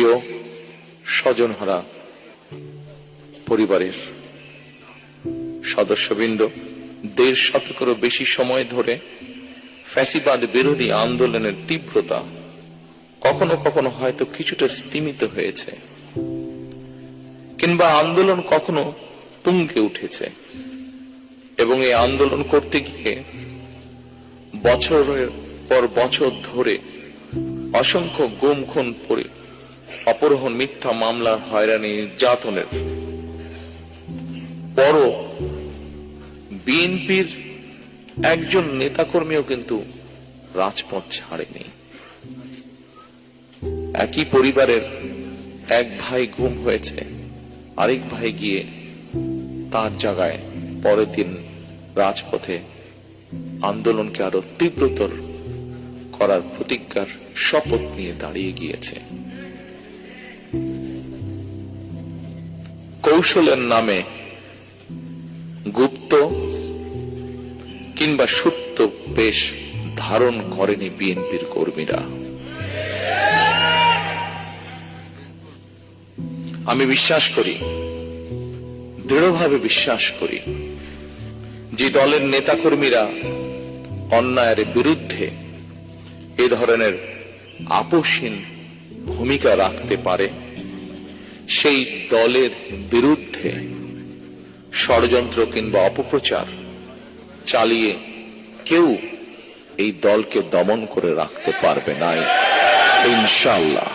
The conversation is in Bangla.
প্রিয় স্বজনহারা পরিবারের সদস্যবৃন্দ, দেড় শতকেরও বেশি সময় ধরে ফ্যাসিবাদ বিরোধী আন্দোলনের তীব্রতা কখনো কখনো হয়তো কিছুটা স্তিমিত হয়েছে কিংবা আন্দোলন কখনো তুঙ্গে উঠেছে এবং এই আন্দোলন করতে গিয়ে বছরের পর বছর ধরে অসংখ্য গুম খুন পরি অপহরণ, মিথ্যা মামলার হয়রানি, নির্যাতনের। পরও বিএনপির একজন নেতাকর্মীও কিন্তু রাজপথ ছাড়েনি। একই পরিবারের এক ভাই গুম হয়েছে, আরেক ভাই গিয়ে তার জায়গায় পরের দিন রাজপথে আন্দোলনকে আরও তীব্রতর করার প্রতিজ্ঞার শপথ নিয়ে দাঁড়িয়ে গিয়েছে। কৌশলের নামে গুপ্ত কিংবা সুপ্ত বেশ ধারণ করেনি বিএনপির কর্মীরা। আমি বিশ্বাস করি, দৃঢ়ভাবে বিশ্বাস করি, যে দলের নেতাকর্মীরা অন্যায়ের বিরুদ্ধে এ ধরনের আপোষহীন ভূমিকা রাখতে পারে। সেই দলের বিরুদ্ধে ষড়যন্ত্র কিংবা অপপ্রচার চালিয়ে কেউ এই দলকে দমন করে রাখতে পারবে না ইনশাল্লাহ